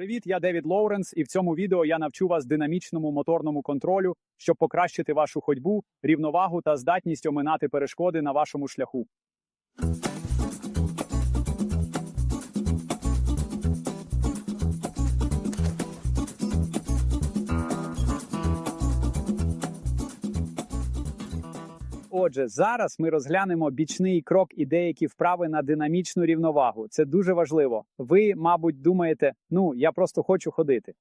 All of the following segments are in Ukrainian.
Привіт, я Девід Лоуренс, і в цьому відео я навчу вас динамічному моторному контролю, щоб покращити вашу ходьбу, рівновагу та здатність оминати перешкоди на вашому шляху. Отже, зараз ми розглянемо бічний крок і деякі вправи на динамічну рівновагу. Це дуже важливо. Ви, мабуть, думаєте, ну я просто хочу ходити.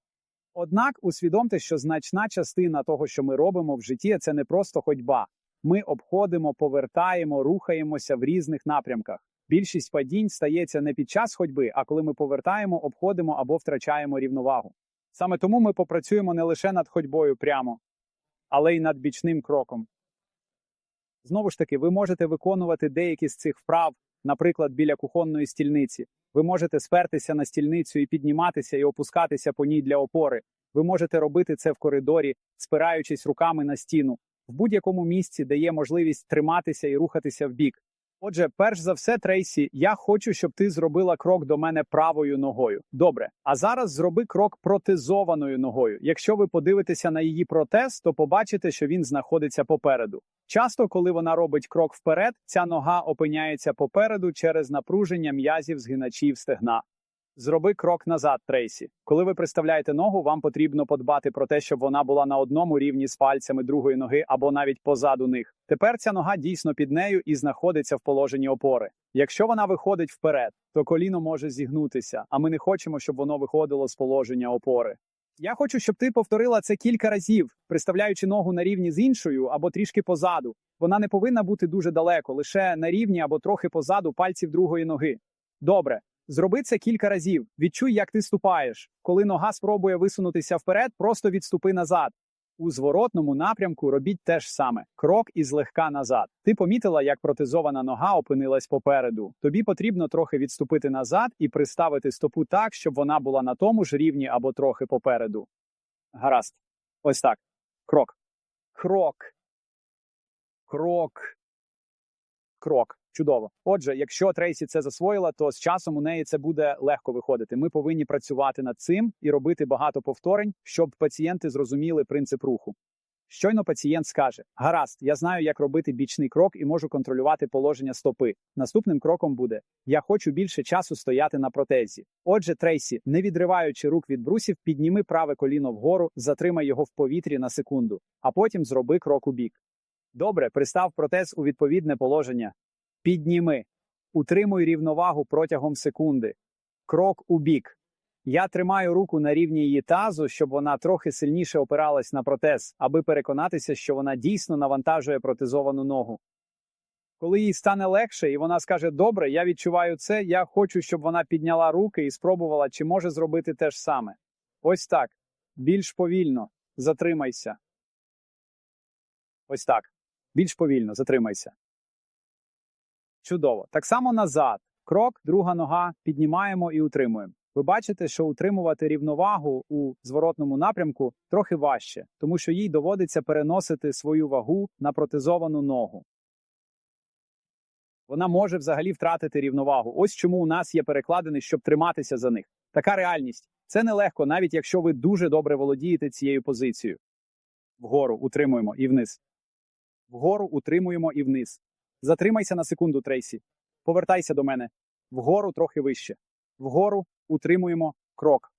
Однак усвідомте, що значна частина того, що ми робимо в житті, це не просто ходьба. Ми обходимо, повертаємо, рухаємося в різних напрямках. Більшість падінь стається не під час ходьби, а коли ми повертаємо, обходимо або втрачаємо рівновагу. Саме тому ми попрацюємо не лише над ходьбою прямо, але й над бічним кроком. Знову ж таки, ви можете виконувати деякі з цих вправ, наприклад, біля кухонної стільниці. Ви можете спертися на стільницю і підніматися і опускатися по ній для опори. Ви можете робити це в коридорі, спираючись руками на стіну, в будь-якому місці, де є можливість триматися і рухатися вбік. Отже, перш за все, Трейсі, я хочу, щоб ти зробила крок до мене правою ногою. Добре, а зараз зроби крок протезованою ногою. Якщо ви подивитеся на її протез, то побачите, що він знаходиться попереду. Часто, коли вона робить крок вперед, ця нога опиняється попереду через напруження м'язів згиначів стегна. Зроби крок назад, Трейсі. Коли ви приставляєте ногу, вам потрібно подбати про те, щоб вона була на одному рівні з пальцями другої ноги або навіть позаду них. Тепер ця нога дійсно під нею і знаходиться в положенні опори. Якщо вона виходить вперед, то коліно може зігнутися, а ми не хочемо, щоб воно виходило з положення опори. Я хочу, щоб ти повторила це кілька разів, приставляючи ногу на рівні з іншою або трішки позаду. Вона не повинна бути дуже далеко, лише на рівні або трохи позаду пальців другої ноги. Добре, зроби це кілька разів. Відчуй, як ти ступаєш. Коли нога спробує висунутися вперед, просто відступи назад. У зворотному напрямку робіть те ж саме: крок і злегка назад. Ти помітила, як протезована нога опинилась попереду. Тобі потрібно трохи відступити назад і приставити стопу так, щоб вона була на тому ж рівні або трохи попереду. Гаразд. Ось так. Крок. Крок. Крок. Крок. Чудово. Отже, якщо Трейсі це засвоїла, то з часом у неї це буде легко виходити. Ми повинні працювати над цим і робити багато повторень, щоб пацієнти зрозуміли принцип руху. Щойно пацієнт скаже: Гаразд, я знаю, як робити бічний крок і можу контролювати положення стопи. Наступним кроком буде: Я хочу більше часу стояти на протезі. Отже, Трейсі, не відриваючи рук від брусів, підніми праве коліно вгору, затримай його в повітрі на секунду, а потім зроби крок у бік. Добре, пристав протез у відповідне положення. Підніми. Утримуй рівновагу протягом секунди. Крок у бік. Я тримаю руку на рівні її тазу, щоб вона трохи сильніше опиралась на протез, аби переконатися, що вона дійсно навантажує протезовану ногу. Коли їй стане легше, і вона скаже: Добре, я відчуваю це, я хочу, щоб вона підняла руки і спробувала, чи може зробити те ж саме. Ось так. Більш повільно. Затримайся. Ось так. Більш повільно, затримайся. Чудово. Так само назад. Крок, друга нога, піднімаємо і утримуємо. Ви бачите, що утримувати рівновагу у зворотному напрямку трохи важче, тому що їй доводиться переносити свою вагу на протезовану ногу. Вона може взагалі втратити рівновагу. Ось чому у нас є перекладини, щоб триматися за них. Така реальність. Це нелегко, навіть якщо ви дуже добре володієте цією позицією. Вгору утримуємо і вниз. Вгору утримуємо і вниз. Затримайся на секунду, Трейсі. Повертайся до мене. Вгору трохи вище. Вгору утримуємо крок.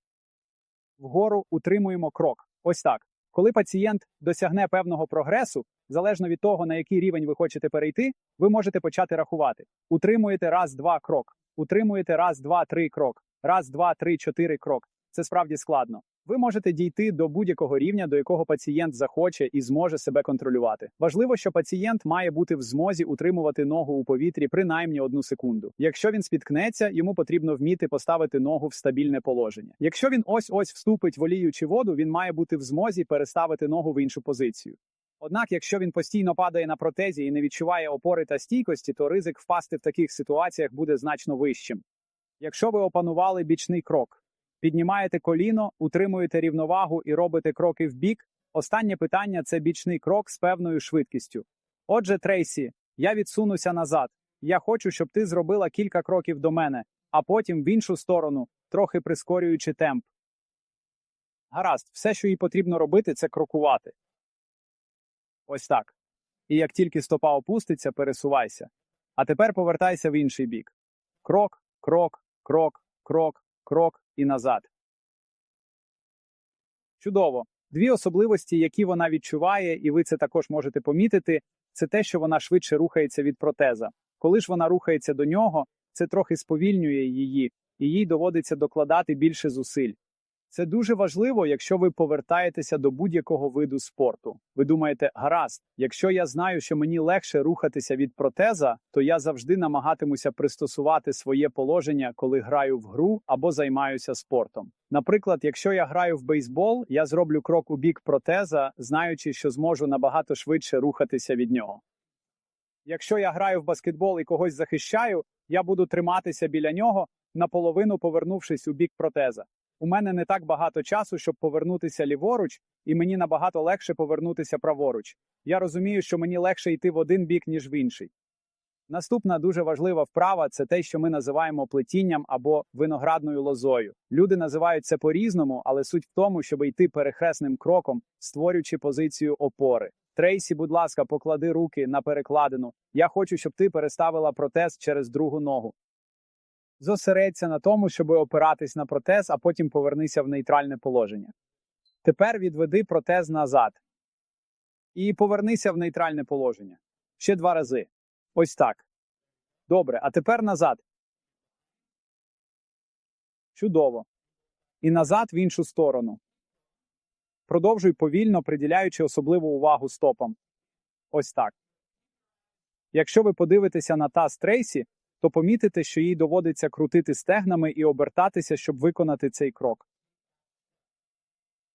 Вгору утримуємо крок. Ось так. Коли пацієнт досягне певного прогресу, залежно від того, на який рівень ви хочете перейти, ви можете почати рахувати. Утримуєте раз, два крок. Утримуєте раз, два, три крок. Раз, два, три, чотири крок. Це справді складно. Ви можете дійти до будь-якого рівня, до якого пацієнт захоче і зможе себе контролювати. Важливо, що пацієнт має бути в змозі утримувати ногу у повітрі принаймні одну секунду. Якщо він спіткнеться, йому потрібно вміти поставити ногу в стабільне положення. Якщо він ось ось вступить в олію чи воду, він має бути в змозі переставити ногу в іншу позицію. Однак, якщо він постійно падає на протезі і не відчуває опори та стійкості, то ризик впасти в таких ситуаціях буде значно вищим. Якщо ви опанували бічний крок, Піднімаєте коліно, утримуєте рівновагу і робите кроки в бік. Останнє питання це бічний крок з певною швидкістю. Отже, Трейсі, я відсунуся назад. Я хочу, щоб ти зробила кілька кроків до мене, а потім в іншу сторону, трохи прискорюючи темп. Гаразд, все, що їй потрібно робити, це крокувати. Ось так. І як тільки стопа опуститься, пересувайся. А тепер повертайся в інший бік. Крок, крок, крок, крок, крок і назад. Чудово. Дві особливості, які вона відчуває, і ви це також можете помітити, це те, що вона швидше рухається від протеза. Коли ж вона рухається до нього, це трохи сповільнює її, і їй доводиться докладати більше зусиль. Це дуже важливо, якщо ви повертаєтеся до будь-якого виду спорту. Ви думаєте, гаразд, якщо я знаю, що мені легше рухатися від протеза, то я завжди намагатимуся пристосувати своє положення, коли граю в гру або займаюся спортом. Наприклад, якщо я граю в бейсбол, я зроблю крок у бік протеза, знаючи, що зможу набагато швидше рухатися від нього. Якщо я граю в баскетбол і когось захищаю, я буду триматися біля нього, наполовину повернувшись у бік протеза. У мене не так багато часу, щоб повернутися ліворуч, і мені набагато легше повернутися праворуч. Я розумію, що мені легше йти в один бік, ніж в інший. Наступна дуже важлива вправа це те, що ми називаємо плетінням або виноградною лозою. Люди називають це по-різному, але суть в тому, щоб йти перехресним кроком, створюючи позицію опори. Трейсі, будь ласка, поклади руки на перекладину. Я хочу, щоб ти переставила протез через другу ногу. Зосередься на тому, щоб опиратись на протез, а потім повернися в нейтральне положення. Тепер відведи протез назад. І повернися в нейтральне положення. Ще два рази. Ось так. Добре, а тепер назад. Чудово. І назад в іншу сторону. Продовжуй повільно, приділяючи особливу увагу стопам. Ось так. Якщо ви подивитеся на таз Трейсі, то помітите, що їй доводиться крутити стегнами і обертатися, щоб виконати цей крок.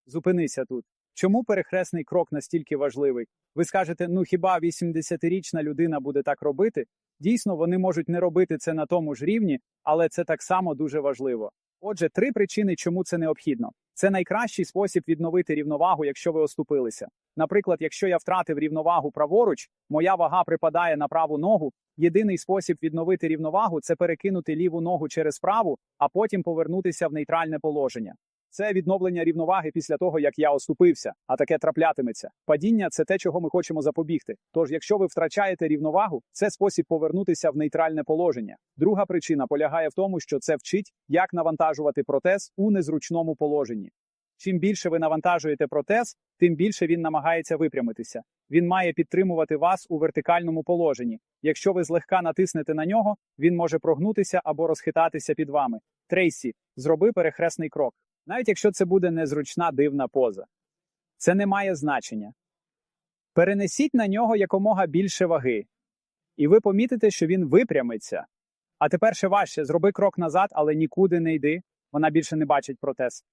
Зупинися тут. Чому перехресний крок настільки важливий? Ви скажете, ну хіба 80-річна людина буде так робити? Дійсно, вони можуть не робити це на тому ж рівні, але це так само дуже важливо. Отже, три причини, чому це необхідно. Це найкращий спосіб відновити рівновагу, якщо ви оступилися. Наприклад, якщо я втратив рівновагу праворуч, моя вага припадає на праву ногу. Єдиний спосіб відновити рівновагу це перекинути ліву ногу через праву, а потім повернутися в нейтральне положення. Це відновлення рівноваги після того, як я оступився, а таке траплятиметься. Падіння це те, чого ми хочемо запобігти. Тож, якщо ви втрачаєте рівновагу, це спосіб повернутися в нейтральне положення. Друга причина полягає в тому, що це вчить, як навантажувати протез у незручному положенні. Чим більше ви навантажуєте протез, тим більше він намагається випрямитися. Він має підтримувати вас у вертикальному положенні. Якщо ви злегка натиснете на нього, він може прогнутися або розхитатися під вами. Трейсі, зроби перехресний крок. Навіть якщо це буде незручна дивна поза. Це не має значення. Перенесіть на нього якомога більше ваги, і ви помітите, що він випрямиться. А тепер ще важче зроби крок назад, але нікуди не йди. Вона більше не бачить протез.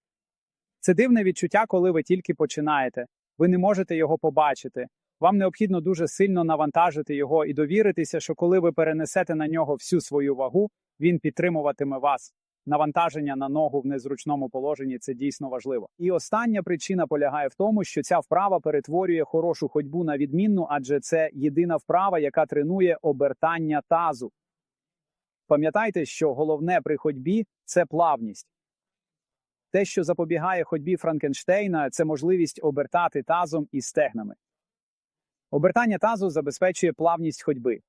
Це дивне відчуття, коли ви тільки починаєте. Ви не можете його побачити. Вам необхідно дуже сильно навантажити його і довіритися, що коли ви перенесете на нього всю свою вагу, він підтримуватиме вас. Навантаження на ногу в незручному положенні це дійсно важливо. І остання причина полягає в тому, що ця вправа перетворює хорошу ходьбу на відмінну, адже це єдина вправа, яка тренує обертання тазу. Пам'ятайте, що головне при ходьбі це плавність. Те, що запобігає ходьбі Франкенштейна, це можливість обертати тазом і стегнами. Обертання тазу забезпечує плавність ходьби.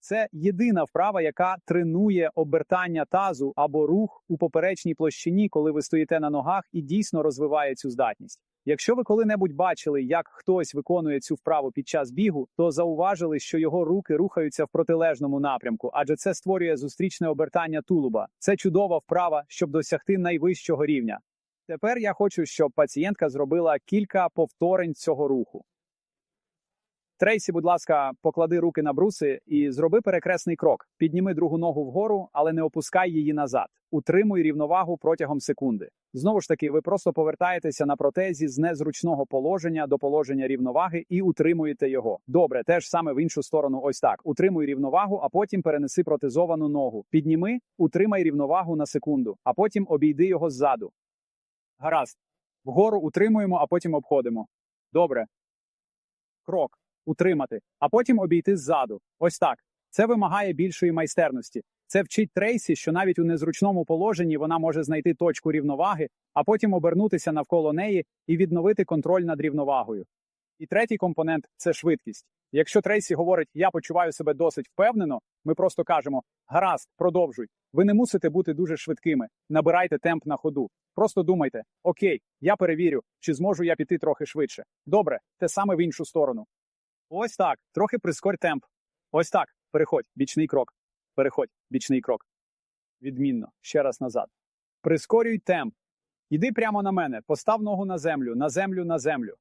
Це єдина вправа, яка тренує обертання тазу або рух у поперечній площині, коли ви стоїте на ногах і дійсно розвиває цю здатність. Якщо ви коли-небудь бачили, як хтось виконує цю вправу під час бігу, то зауважили, що його руки рухаються в протилежному напрямку, адже це створює зустрічне обертання тулуба. Це чудова вправа, щоб досягти найвищого рівня. Тепер я хочу, щоб пацієнтка зробила кілька повторень цього руху. Трейсі, будь ласка, поклади руки на бруси і зроби перекресний крок. Підніми другу ногу вгору, але не опускай її назад. Утримуй рівновагу протягом секунди. Знову ж таки, ви просто повертаєтеся на протезі з незручного положення до положення рівноваги і утримуєте його. Добре, теж саме в іншу сторону. Ось так. Утримуй рівновагу, а потім перенеси протезовану ногу. Підніми, утримай рівновагу на секунду, а потім обійди його ззаду. Гаразд. Вгору утримуємо, а потім обходимо. Добре. Крок утримати, а потім обійти ззаду. Ось так. Це вимагає більшої майстерності. Це вчить Трейсі, що навіть у незручному положенні вона може знайти точку рівноваги, а потім обернутися навколо неї і відновити контроль над рівновагою. І третій компонент це швидкість. Якщо Трейсі говорить, я почуваю себе досить впевнено, ми просто кажемо: гаразд, продовжуй. Ви не мусите бути дуже швидкими, набирайте темп на ходу. Просто думайте: окей, я перевірю, чи зможу я піти трохи швидше. Добре, те саме в іншу сторону. Ось так, трохи прискорь темп. Ось так, переходь, бічний крок. Переходь, бічний крок. Відмінно, ще раз назад. Прискорюй темп. Іди прямо на мене, постав ногу на землю, на землю, на землю.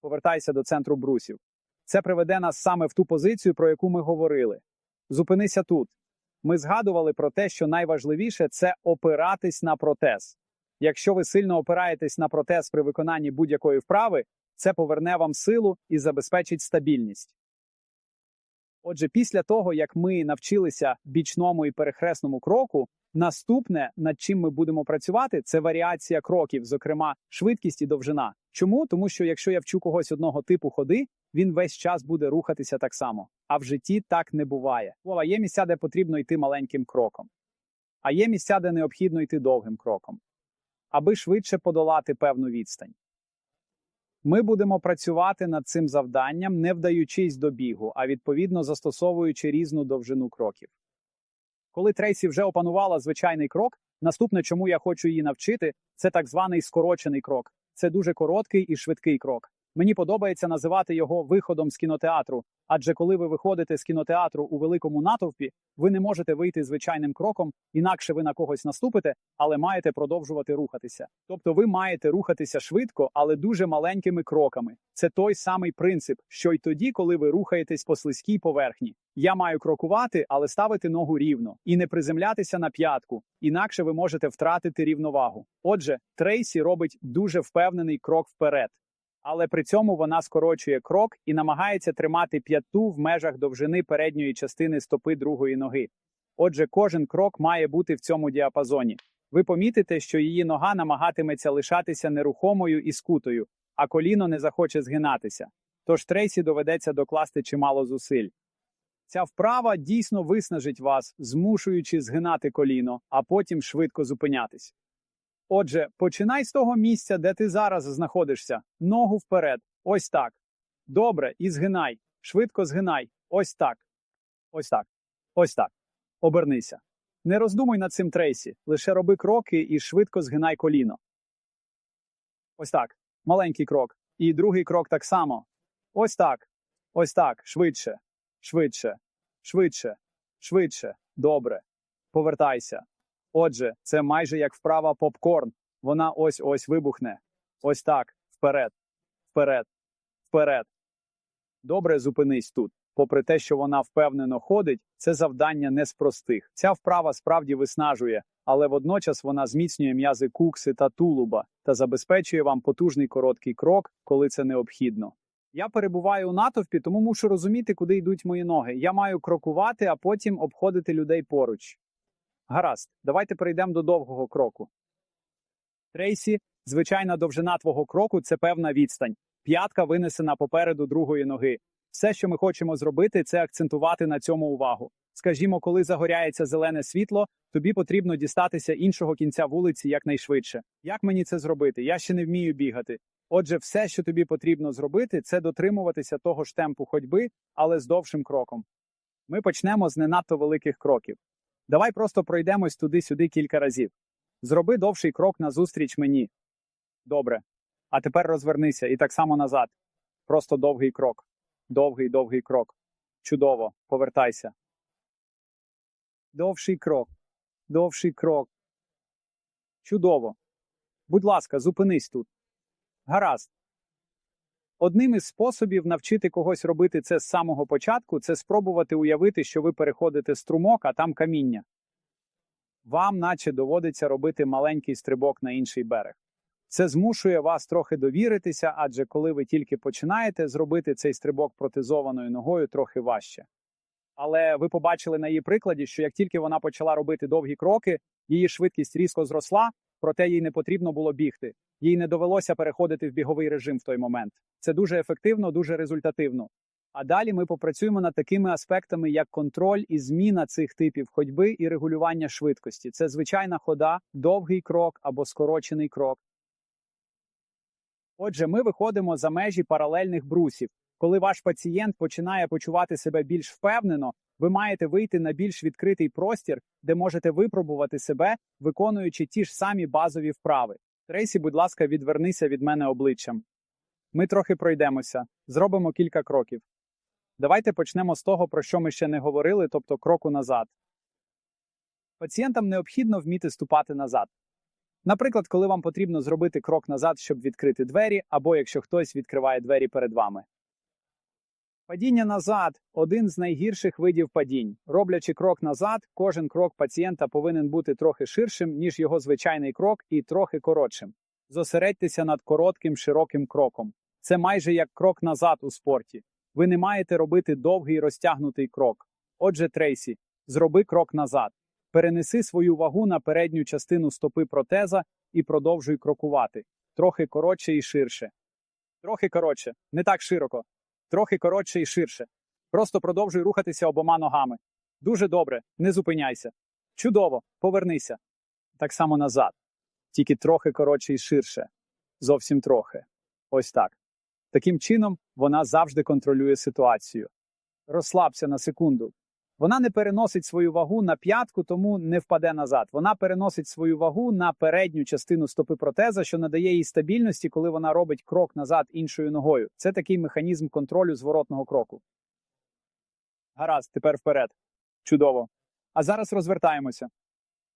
Повертайся до центру брусів. Це приведе нас саме в ту позицію, про яку ми говорили. Зупинися тут. Ми згадували про те, що найважливіше це опиратись на протез. Якщо ви сильно опираєтесь на протез при виконанні будь-якої вправи, це поверне вам силу і забезпечить стабільність. Отже, після того, як ми навчилися бічному і перехресному кроку, наступне, над чим ми будемо працювати, це варіація кроків, зокрема швидкість і довжина. Чому? Тому що якщо я вчу когось одного типу ходи, він весь час буде рухатися так само. А в житті так не буває. Вова, є місця, де потрібно йти маленьким кроком, а є місця, де необхідно йти довгим кроком, аби швидше подолати певну відстань. Ми будемо працювати над цим завданням, не вдаючись до бігу, а відповідно застосовуючи різну довжину кроків. Коли Трейсі вже опанувала звичайний крок, наступне, чому я хочу її навчити, це так званий скорочений крок. Це дуже короткий і швидкий крок. Мені подобається називати його виходом з кінотеатру, адже коли ви виходите з кінотеатру у великому натовпі, ви не можете вийти звичайним кроком, інакше ви на когось наступите, але маєте продовжувати рухатися. Тобто ви маєте рухатися швидко, але дуже маленькими кроками. Це той самий принцип, що й тоді, коли ви рухаєтесь по слизькій поверхні. Я маю крокувати, але ставити ногу рівно і не приземлятися на п'ятку, інакше ви можете втратити рівновагу. Отже, Трейсі робить дуже впевнений крок вперед. Але при цьому вона скорочує крок і намагається тримати п'яту в межах довжини передньої частини стопи другої ноги. Отже, кожен крок має бути в цьому діапазоні. Ви помітите, що її нога намагатиметься лишатися нерухомою і скутою, а коліно не захоче згинатися. Тож Трейсі доведеться докласти чимало зусиль. Ця вправа дійсно виснажить вас, змушуючи згинати коліно, а потім швидко зупинятись. Отже, починай з того місця, де ти зараз знаходишся. Ногу вперед. Ось так. Добре, і згинай. Швидко згинай. Ось так. Ось так. Ось так. Обернися. Не роздумуй над цим трейсі. Лише роби кроки і швидко згинай коліно. Ось так. Маленький крок. І другий крок так само. Ось так. Ось так. Швидше. Швидше. Швидше. Швидше. Добре. Повертайся. Отже, це майже як вправа попкорн. Вона ось ось вибухне. Ось так. Вперед. Вперед. Вперед. Добре, зупинись тут. Попри те, що вона впевнено ходить, це завдання не з простих. Ця вправа справді виснажує, але водночас вона зміцнює м'язи кукси та тулуба та забезпечує вам потужний короткий крок, коли це необхідно. Я перебуваю у натовпі, тому мушу розуміти, куди йдуть мої ноги. Я маю крокувати, а потім обходити людей поруч. Гаразд, давайте перейдемо до довгого кроку. Трейсі, звичайна довжина твого кроку це певна відстань. П'ятка винесена попереду другої ноги. Все, що ми хочемо зробити, це акцентувати на цьому увагу. Скажімо, коли загоряється зелене світло, тобі потрібно дістатися іншого кінця вулиці якнайшвидше. Як мені це зробити? Я ще не вмію бігати. Отже, все, що тобі потрібно зробити, це дотримуватися того ж темпу ходьби, але з довшим кроком. Ми почнемо з не надто великих кроків. Давай просто пройдемось туди-сюди кілька разів. Зроби довший крок назустріч мені. Добре. А тепер розвернися і так само назад. Просто довгий крок. Довгий, довгий крок. Чудово. Повертайся. Довший крок. Довший крок. Чудово. Будь ласка, зупинись тут. Гаразд. Одним із способів навчити когось робити це з самого початку це спробувати уявити, що ви переходите струмок, а там каміння. Вам, наче доводиться робити маленький стрибок на інший берег. Це змушує вас трохи довіритися, адже коли ви тільки починаєте зробити цей стрибок протезованою ногою трохи важче. Але ви побачили на її прикладі, що як тільки вона почала робити довгі кроки, її швидкість різко зросла, проте їй не потрібно було бігти. Їй не довелося переходити в біговий режим в той момент. Це дуже ефективно, дуже результативно. А далі ми попрацюємо над такими аспектами, як контроль і зміна цих типів ходьби і регулювання швидкості. Це звичайна хода, довгий крок або скорочений крок. Отже, ми виходимо за межі паралельних брусів. Коли ваш пацієнт починає почувати себе більш впевнено, ви маєте вийти на більш відкритий простір, де можете випробувати себе, виконуючи ті ж самі базові вправи. Трейсі, будь ласка, відвернися від мене обличчям. Ми трохи пройдемося, зробимо кілька кроків. Давайте почнемо з того, про що ми ще не говорили, тобто кроку назад. Пацієнтам необхідно вміти ступати назад. Наприклад, коли вам потрібно зробити крок назад, щоб відкрити двері, або якщо хтось відкриває двері перед вами. Падіння назад один з найгірших видів падінь. Роблячи крок назад, кожен крок пацієнта повинен бути трохи ширшим, ніж його звичайний крок, і трохи коротшим. Зосередьтеся над коротким широким кроком. Це майже як крок назад у спорті. Ви не маєте робити довгий розтягнутий крок. Отже, Трейсі, зроби крок назад. Перенеси свою вагу на передню частину стопи протеза і продовжуй крокувати. Трохи коротше і ширше. Трохи коротше, не так широко. Трохи коротше і ширше. Просто продовжуй рухатися обома ногами. Дуже добре, не зупиняйся. Чудово, повернися. Так само назад. Тільки трохи коротше і ширше. Зовсім трохи. Ось так. Таким чином, вона завжди контролює ситуацію. Розслабся на секунду. Вона не переносить свою вагу на п'ятку, тому не впаде назад. Вона переносить свою вагу на передню частину стопи протеза, що надає їй стабільності, коли вона робить крок назад іншою ногою. Це такий механізм контролю зворотного кроку. Гаразд, тепер вперед. Чудово. А зараз розвертаємося.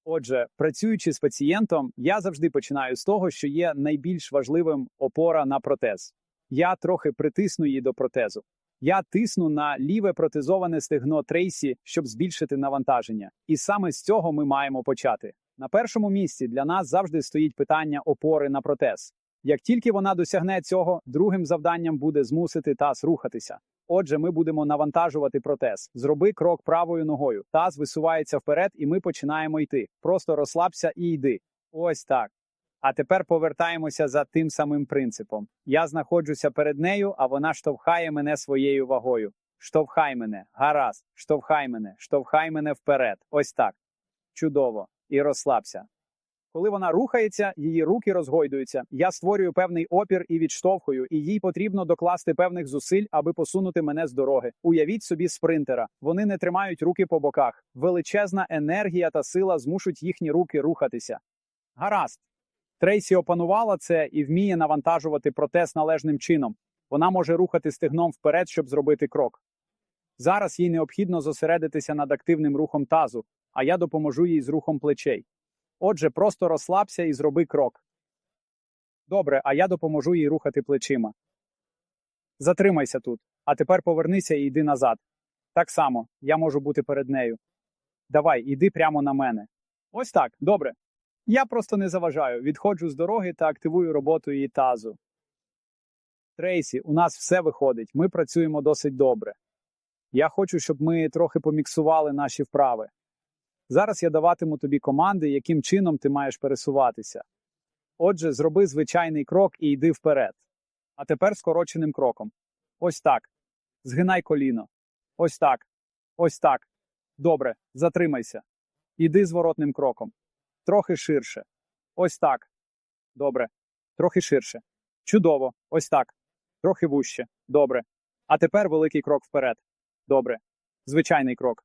Отже, працюючи з пацієнтом, я завжди починаю з того, що є найбільш важливим опора на протез. Я трохи притисну її до протезу. Я тисну на ліве протезоване стегно Трейсі, щоб збільшити навантаження. І саме з цього ми маємо почати. На першому місці для нас завжди стоїть питання опори на протез. Як тільки вона досягне цього, другим завданням буде змусити таз рухатися. Отже, ми будемо навантажувати протез. Зроби крок правою ногою. Таз висувається вперед, і ми починаємо йти. Просто розслабся і йди. Ось так. А тепер повертаємося за тим самим принципом. Я знаходжуся перед нею, а вона штовхає мене своєю вагою. Штовхай мене, гаразд, штовхай мене, штовхай мене вперед. Ось так. Чудово. І розслабся. Коли вона рухається, її руки розгойдуються. Я створюю певний опір і відштовхую, і їй потрібно докласти певних зусиль, аби посунути мене з дороги. Уявіть собі спринтера. Вони не тримають руки по боках. Величезна енергія та сила змушуть їхні руки рухатися. Гаразд. Трейсі опанувала це і вміє навантажувати протез належним чином. Вона може рухати стегном вперед, щоб зробити крок. Зараз їй необхідно зосередитися над активним рухом тазу, а я допоможу їй з рухом плечей. Отже, просто розслабся і зроби крок. Добре, а я допоможу їй рухати плечима. Затримайся тут, а тепер повернися і йди назад. Так само, я можу бути перед нею. Давай, іди прямо на мене. Ось так, добре. Я просто не заважаю, відходжу з дороги та активую роботу її тазу. Трейсі, у нас все виходить, ми працюємо досить добре. Я хочу, щоб ми трохи поміксували наші вправи. Зараз я даватиму тобі команди, яким чином ти маєш пересуватися. Отже, зроби звичайний крок і йди вперед. А тепер скороченим кроком. Ось так. Згинай коліно. Ось так. Ось так. Добре, затримайся. Іди зворотним кроком. Трохи ширше. Ось так. Добре. Трохи ширше. Чудово. Ось так. Трохи вужче. Добре. А тепер великий крок вперед. Добре. Звичайний крок.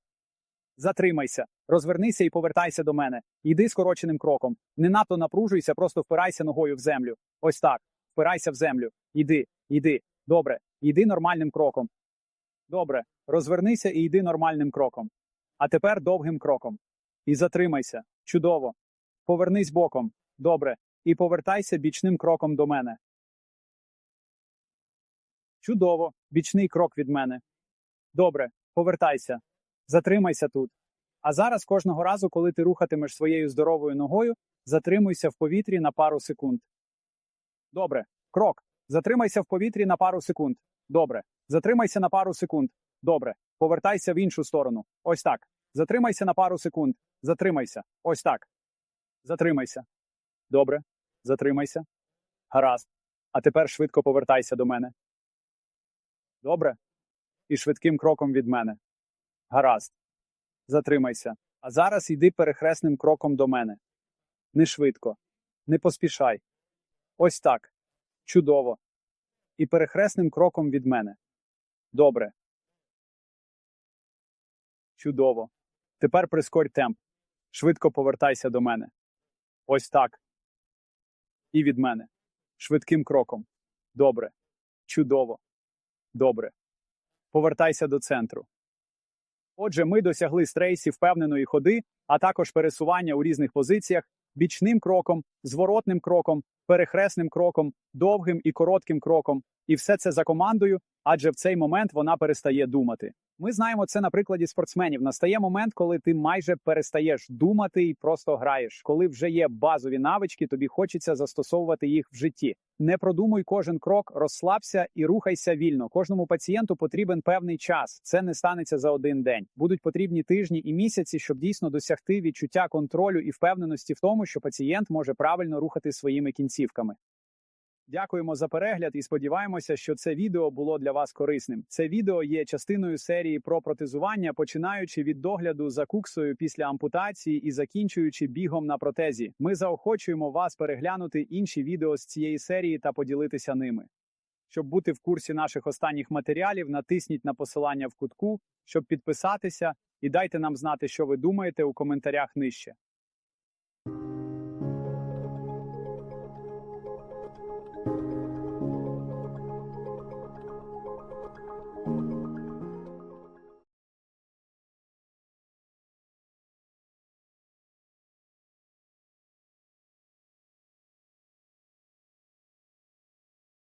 Затримайся, розвернися і повертайся до мене. Йди скороченим кроком. Не надто напружуйся, просто впирайся ногою в землю. Ось так. Впирайся в землю. Йди, йди. Добре. Йди нормальним кроком. Добре. Розвернися і йди нормальним кроком. А тепер довгим кроком. І затримайся. Чудово. Повернись боком. Добре. І повертайся бічним кроком до мене. Чудово. Бічний крок від мене. Добре. Повертайся. Затримайся тут. А зараз кожного разу, коли ти рухатимеш своєю здоровою ногою, затримуйся в повітрі на пару секунд. Добре. Крок. Затримайся в повітрі на пару секунд. Добре. Затримайся на пару секунд. Добре. Повертайся в іншу сторону. Ось так. Затримайся на пару секунд. Затримайся. Ось так. Затримайся. Добре. Затримайся. Гаразд. А тепер швидко повертайся до мене. Добре. і швидким кроком від мене. Гаразд. Затримайся. А зараз йди перехресним кроком до мене. Не швидко. Не поспішай. Ось так. Чудово. І перехресним кроком від мене. Добре. Чудово. Тепер прискорь темп. Швидко повертайся до мене. Ось так. І від мене. Швидким кроком. Добре. Чудово. Добре. Повертайся до центру. Отже, ми досягли стрейсі впевненої ходи, а також пересування у різних позиціях, бічним кроком, зворотним кроком, перехресним кроком, довгим і коротким кроком. І все це за командою, адже в цей момент вона перестає думати. Ми знаємо це на прикладі спортсменів. Настає момент, коли ти майже перестаєш думати і просто граєш. Коли вже є базові навички, тобі хочеться застосовувати їх в житті. Не продумуй кожен крок, розслабся і рухайся вільно. Кожному пацієнту потрібен певний час. Це не станеться за один день. Будуть потрібні тижні і місяці, щоб дійсно досягти відчуття контролю і впевненості в тому, що пацієнт може правильно рухати своїми кінцівками. Дякуємо за перегляд і сподіваємося, що це відео було для вас корисним. Це відео є частиною серії про протезування, починаючи від догляду за куксою після ампутації і закінчуючи бігом на протезі. Ми заохочуємо вас переглянути інші відео з цієї серії та поділитися ними. Щоб бути в курсі наших останніх матеріалів, натисніть на посилання в кутку, щоб підписатися, і дайте нам знати, що ви думаєте у коментарях нижче.